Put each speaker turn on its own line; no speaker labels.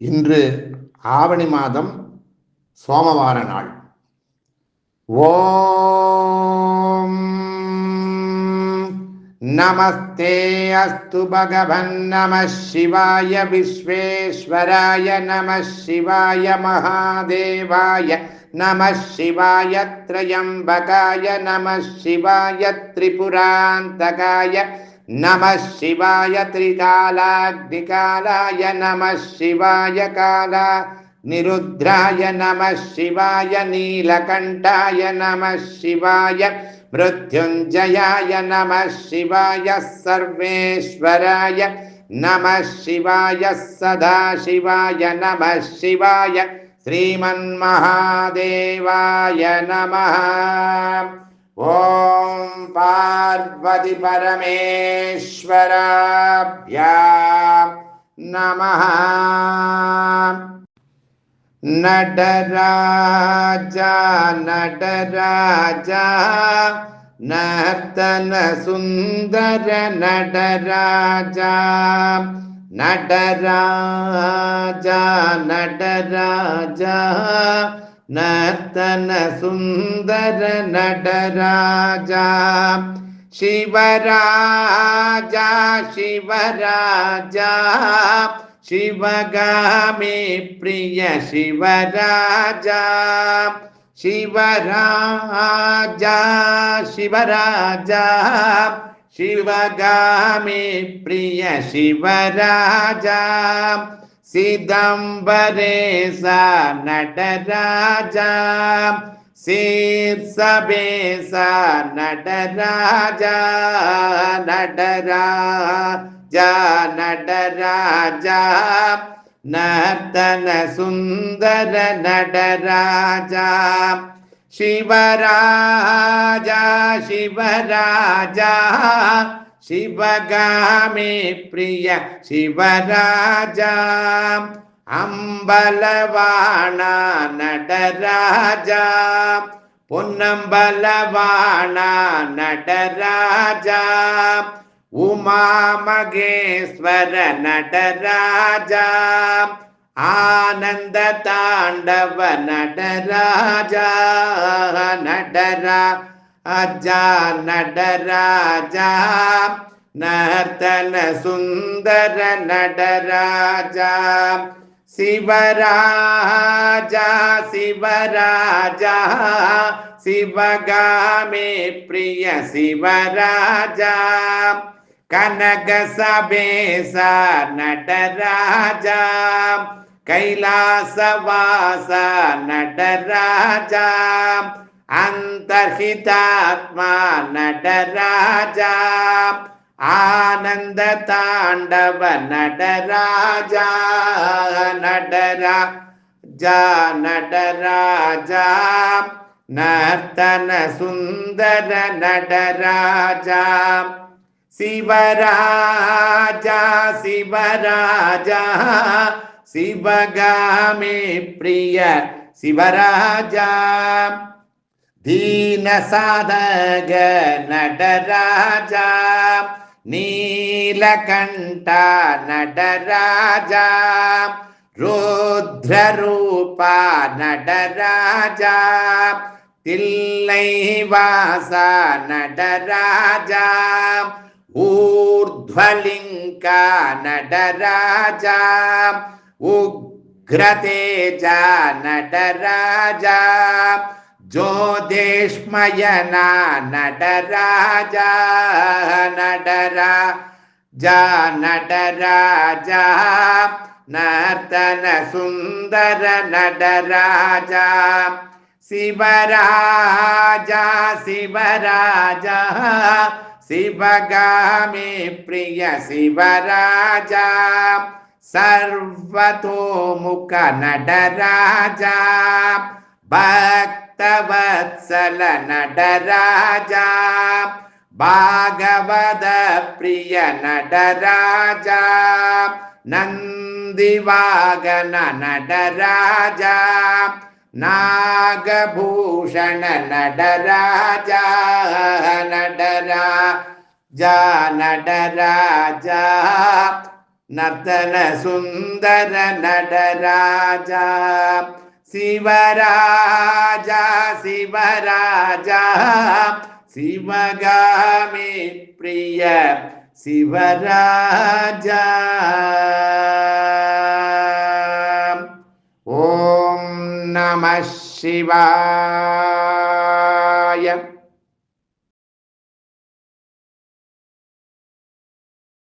இன்று ஆவணி மாதம் சோமவார நாள். ஓம் நமஸ்தே அஸ்து பகவன் நம சிவாய விஸ்வேஸ்வராய நம சிவாய மகாதேவாய நம சிவாய திரயம்பகாய நம சிவாய திரிபுராந்தகாய నమ శివాయ త్రికాలాగ్నికాలాయ నమ శివాయ కాల నిరుద్రాయ నమ శివాయ నీలకంఠాయ నమ శివాయ మృత్యుంజయాయ నమ శివాయ సర్వేశ్వరాయ నమ శివాయ సదాశివాయ నమ శివాయ శ్రీమన్మహాదేవాయ నమ ॐ पार्वती परमेश्वरा नमः। नटराजा नटराजा नर्तनसुन्दर नटराजा नटराजा नटराजा नर्तन सुंदर नटराजा शिवराजा शिवराजा शिवगामी प्रिय शिवराजा शिवराजा शिवराजा शिवगामी प्रिय शिवराजा। सिदम्बरे सा नडराजा नडराजा नड राजा नड नटराजा। नर्तन सुन्दर नड शिवराजा शिवराजा। சிவகாமே பிரிய சிவராஜா அம்பலவாணா நடராஜா பொன்னம்பலவாணா நடராஜா உமாமகேஸ்வர நடராஜா ஆனந்த தாண்டவ நடராஜா நடரா அஜா நடராஜா நர்த்தன சுந்தர நடராஜா சிவராஜா சிவராஜா சிவகாமே பிரிய சிவராஜா கனக சபேசா நடராஜா கைலாசவாசா நடராஜா அந்தர்ஹிதாத்மா நடராஜா ஆனந்த தாண்டவ நடராஜா நடரா ஜா நடராஜா. நர்த்தன சுந்தர நடராஜா. சிவராஜா சிவராஜா. சிவகாமி பிரிய சிவராஜா. दीनसाधक नटराजा नीलकण्ठा रुद्ररूपा नटराजा तिल्लैवासा नटराजा ऊर्ध्वलिङ्का नटराजा उग्रतेजा नटराजा ज्योतिष्मयना नटराजा नटरा जा नटराजा नर्तन सुन्दर नटराजा शिवराजा शिवराजा शिवगामि प्रिय शिवराजा सर्वतोमुख नटराजा भक्तवत्सल नडराजा भागवदप्रिय नडराजा नन्दिनडराजा नागभूषण नडराजा नडरा जनडराजा नतन सुन्दर नडराजा शिवराजा शिवराजा शिवगामि प्रिय शिवराजा। ॐ नमः शिवाय।